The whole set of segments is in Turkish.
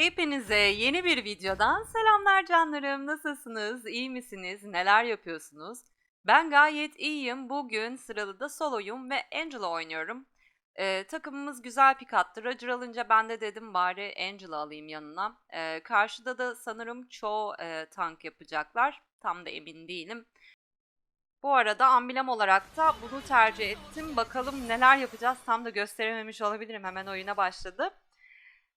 Hepinize yeni bir videodan selamlar canlarım. Nasılsınız? İyi misiniz? Neler yapıyorsunuz? Ben gayet iyiyim. Bugün sıralı da soloyum ve Angela oynuyorum. Ee, takımımız güzel pik attı. Roger alınca ben de dedim bari Angela alayım yanına. Ee, karşıda da sanırım çoğu e, tank yapacaklar. Tam da emin değilim. Bu arada amblem olarak da bunu tercih ettim. Bakalım neler yapacağız tam da gösterememiş olabilirim. Hemen oyuna başladı.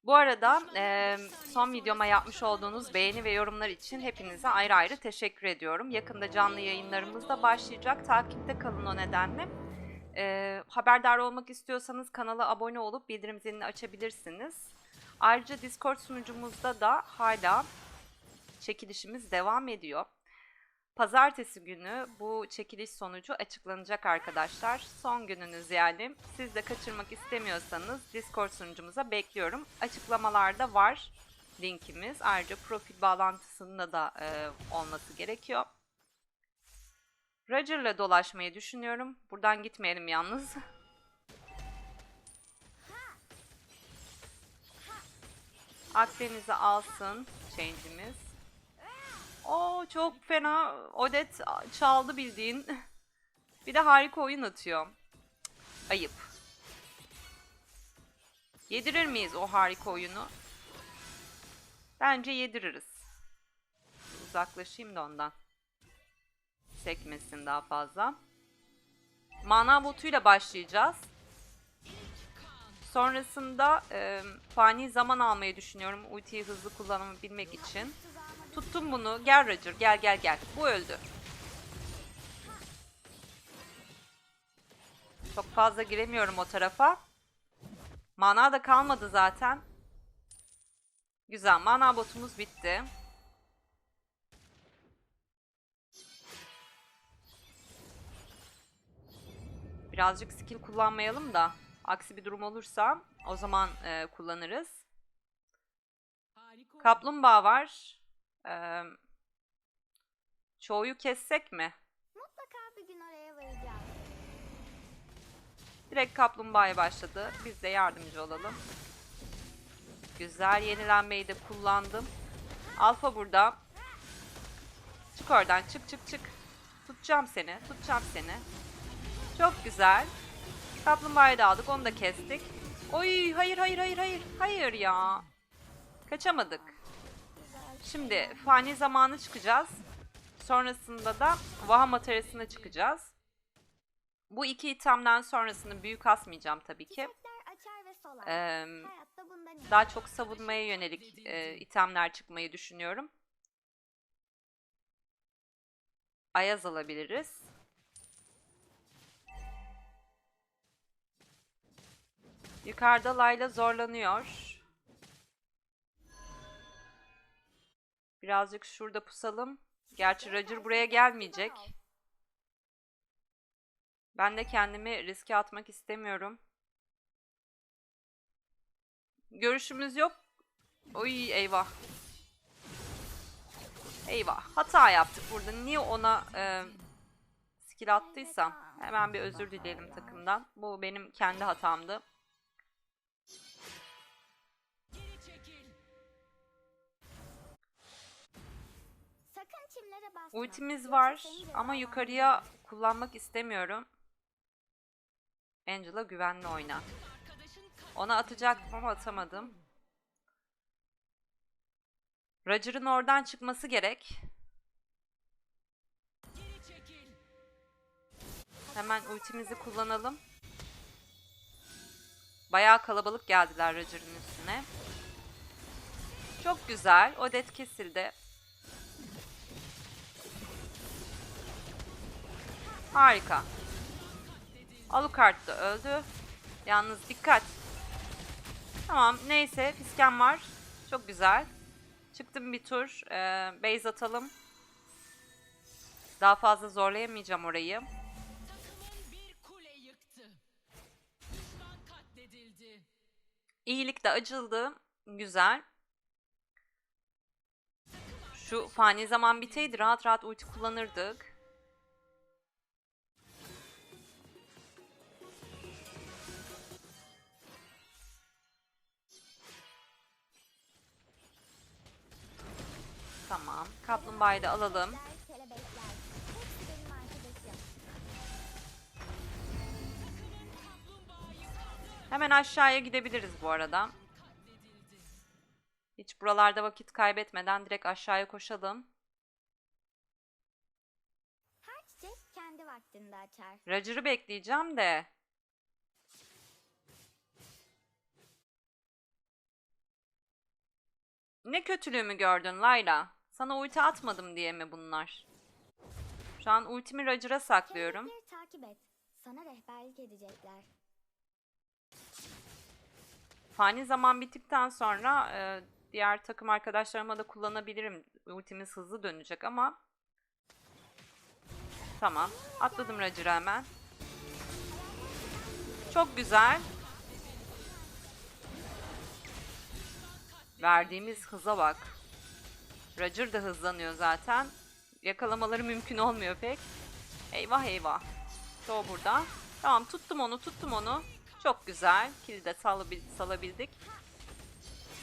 Bu arada e, son videoma yapmış olduğunuz beğeni ve yorumlar için hepinize ayrı ayrı teşekkür ediyorum. Yakında canlı yayınlarımız da başlayacak. Takipte kalın o nedenle. E, haberdar olmak istiyorsanız kanala abone olup bildirim zilini açabilirsiniz. Ayrıca Discord sunucumuzda da hala çekilişimiz devam ediyor. Pazartesi günü bu çekiliş sonucu açıklanacak arkadaşlar. Son gününüz yani. Siz de kaçırmak istemiyorsanız Discord sunucumuza bekliyorum. Açıklamalarda var linkimiz. Ayrıca profil bağlantısında da e, olması gerekiyor. Roger'la dolaşmayı düşünüyorum. Buradan gitmeyelim yalnız. Akdeniz'i alsın change'imiz. Oo çok fena. Odet çaldı bildiğin. Bir de harika oyun atıyor. Ayıp. Yedirir miyiz o harika oyunu? Bence yediririz. Uzaklaşayım da ondan. Sekmesin daha fazla. Mana botuyla başlayacağız. Sonrasında e, fani zaman almayı düşünüyorum ultiyi hızlı kullanabilmek için. Tuttum bunu. Gel Roger. Gel gel gel. Bu öldü. Çok fazla giremiyorum o tarafa. Mana da kalmadı zaten. Güzel. Mana botumuz bitti. Birazcık skill kullanmayalım da. Aksi bir durum olursa o zaman e, kullanırız. Kaplumbağa var. Ee, çoğuyu kessek mi? Mutlaka bir gün oraya varacağım. Direkt kaplumbağaya başladı. Biz de yardımcı olalım. Güzel yenilenmeyi de kullandım. Alfa burada. Çık oradan çık çık çık. Tutacağım seni tutacağım seni. Çok güzel. Kaplumbağayı da aldık onu da kestik. Oy hayır hayır hayır hayır. Hayır ya. Kaçamadık. Şimdi fani zamanı çıkacağız. Sonrasında da vaha materyasına çıkacağız. Bu iki itemden sonrasını büyük asmayacağım tabii ki. Ee, daha çok savunmaya yönelik e, itemler çıkmayı düşünüyorum. Ayaz alabiliriz. Yukarıda Layla zorlanıyor. Birazcık şurada pusalım. Gerçi Roger buraya gelmeyecek. Ben de kendimi riske atmak istemiyorum. Görüşümüz yok. Oy eyvah. Eyvah. Hata yaptık burada. Niye ona e, skill attıysam hemen bir özür dileyelim takımdan. Bu benim kendi hatamdı. Ultimiz var ama yukarıya kullanmak istemiyorum. Angela güvenli oyna. Ona atacaktım ama atamadım. Roger'ın oradan çıkması gerek. Hemen ultimizi kullanalım. Bayağı kalabalık geldiler Roger'ın üstüne. Çok güzel. Odet kesildi. Harika. Alucard da öldü. Yalnız dikkat. Tamam neyse fisken var. Çok güzel. Çıktım bir tur. Ee, base atalım. Daha fazla zorlayamayacağım orayı. İyilik de acıldı. Güzel. Şu fani zaman biteydi rahat rahat ulti kullanırdık. Kaplumbağayı da alalım. Hemen aşağıya gidebiliriz bu arada. Hiç buralarda vakit kaybetmeden direkt aşağıya koşalım. Her çiçek kendi vaktinde açar. Roger'ı bekleyeceğim de. Ne kötülüğümü gördün Layla? Sana ulti atmadım diye mi bunlar? Şu an ultimi Roger'a saklıyorum. Takip et. Sana rehberlik edecekler. Fani zaman bittikten sonra e, diğer takım arkadaşlarıma da kullanabilirim. Ultimiz hızlı dönecek ama. Tamam. Atladım Roger'a hemen. Çok güzel. Verdiğimiz hıza bak. Roger da hızlanıyor zaten. Yakalamaları mümkün olmuyor pek. Eyvah eyvah. Çoğu burada. Tamam tuttum onu tuttum onu. Çok güzel. Kill'i de salabil- salabildik.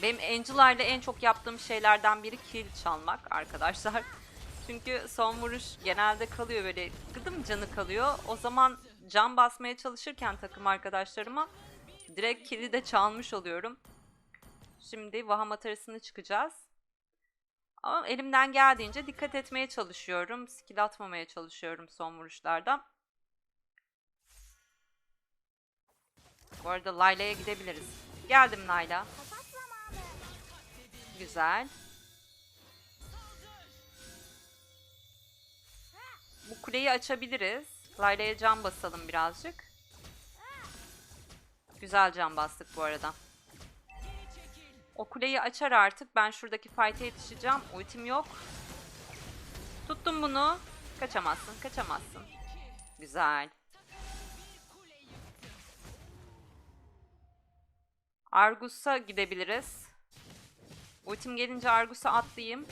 Benim Angela ile en çok yaptığım şeylerden biri kill çalmak arkadaşlar. Çünkü son vuruş genelde kalıyor böyle gıdım canı kalıyor. O zaman can basmaya çalışırken takım arkadaşlarıma direkt kill'i de çalmış oluyorum. Şimdi Vahamat arasını çıkacağız. Ama elimden geldiğince dikkat etmeye çalışıyorum. Skill atmamaya çalışıyorum son vuruşlarda. Bu arada Layla'ya gidebiliriz. Geldim Layla. Güzel. Bu kuleyi açabiliriz. Layla'ya cam basalım birazcık. Güzel cam bastık bu arada. O kuleyi açar artık. Ben şuradaki fight'e yetişeceğim. Ultim yok. Tuttum bunu. Kaçamazsın, kaçamazsın. Güzel. Argus'a gidebiliriz. Ultim gelince Argus'a atlayayım.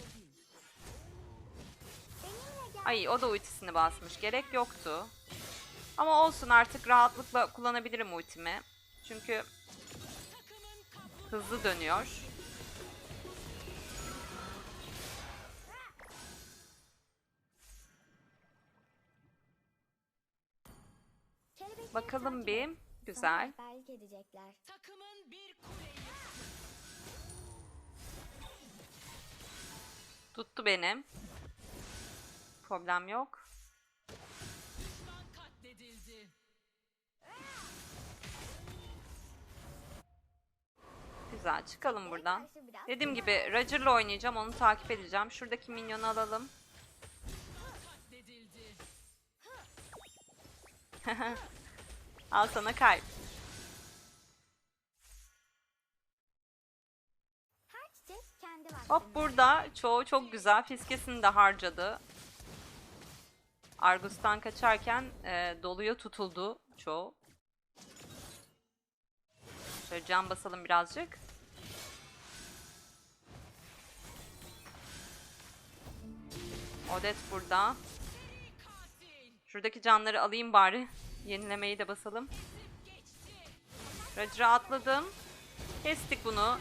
Ay o da ultisini basmış. Gerek yoktu. Ama olsun artık rahatlıkla kullanabilirim ultimi. Çünkü hızlı dönüyor. Bakalım bir. Güzel. Tuttu beni. Problem yok. Güzel çıkalım buradan. Dediğim gibi Roger'la oynayacağım. Onu takip edeceğim. Şuradaki minyonu alalım. Al sana kalp. Hop burada çoğu çok güzel. Fiskesini de harcadı. Argus'tan kaçarken e, doluya tutuldu çoğu. Şöyle cam basalım birazcık. Odet burada. Şuradaki canları alayım bari. Yenilemeyi de basalım. Roger'a atladım. Kestik bunu.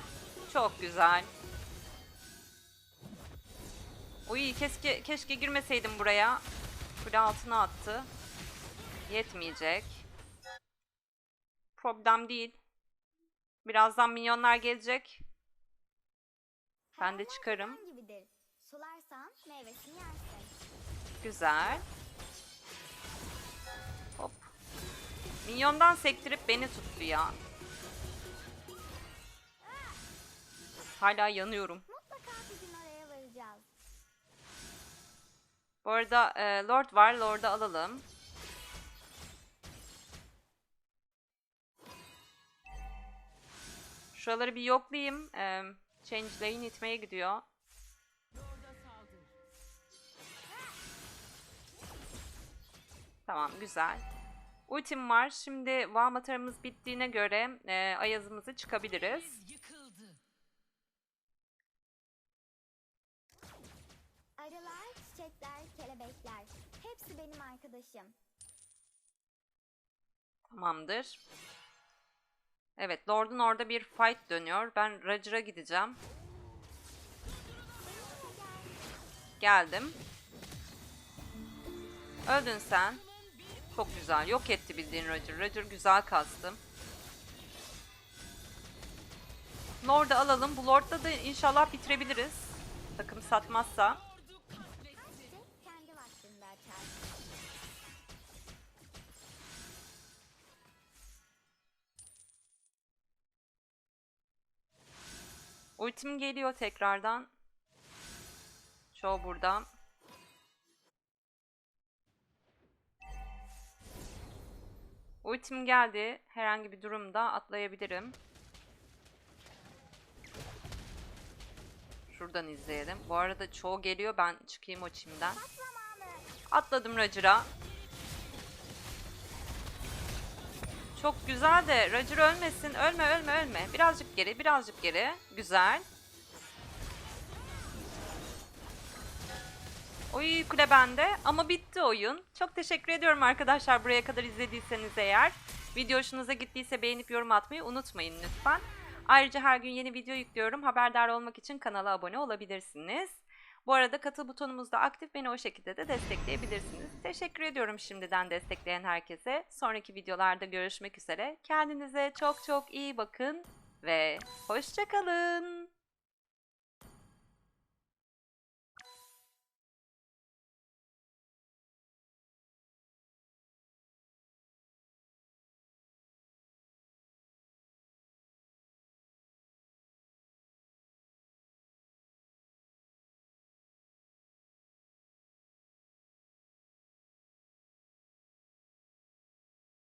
Çok güzel. Uy keşke, keşke girmeseydim buraya. Kule altına attı. Yetmeyecek. Problem değil. Birazdan minyonlar gelecek. Ben de çıkarım. Sularsan meyvesini yersin. Güzel. Hop. Minyondan sektirip beni tuttu ya. Hala yanıyorum. Mutlaka bir gün oraya varacağız. Bu arada e, Lord var. Lord'u alalım. Şuraları bir yoklayayım. E, change lane itmeye gidiyor. Tamam güzel. Ultim var. Şimdi Vahmatarımız bittiğine göre e, Ayaz'ımızı çıkabiliriz. Arılar, çiçekler, kelebekler. Hepsi benim arkadaşım. Tamamdır. Evet, Lord'un orada bir fight dönüyor. Ben Roger'a gideceğim. Geldim. Öldün sen. Çok güzel. Yok etti bildiğin Roger. Roger güzel kastım. Lord'u alalım. Bu Lord'da da inşallah bitirebiliriz. Takım satmazsa. Ultim geliyor tekrardan. Çoğu burada. Ultim geldi. Herhangi bir durumda atlayabilirim. Şuradan izleyelim. Bu arada çoğu geliyor. Ben çıkayım o çimden. Atladım Roger'a. Çok güzel de Roger ölmesin. Ölme ölme ölme. Birazcık geri birazcık geri. Güzel. Oy kule bende ama bitti oyun. Çok teşekkür ediyorum arkadaşlar buraya kadar izlediyseniz eğer. Video hoşunuza gittiyse beğenip yorum atmayı unutmayın lütfen. Ayrıca her gün yeni video yüklüyorum. Haberdar olmak için kanala abone olabilirsiniz. Bu arada katıl butonumuz da aktif. Beni o şekilde de destekleyebilirsiniz. Teşekkür ediyorum şimdiden destekleyen herkese. Sonraki videolarda görüşmek üzere. Kendinize çok çok iyi bakın ve hoşçakalın.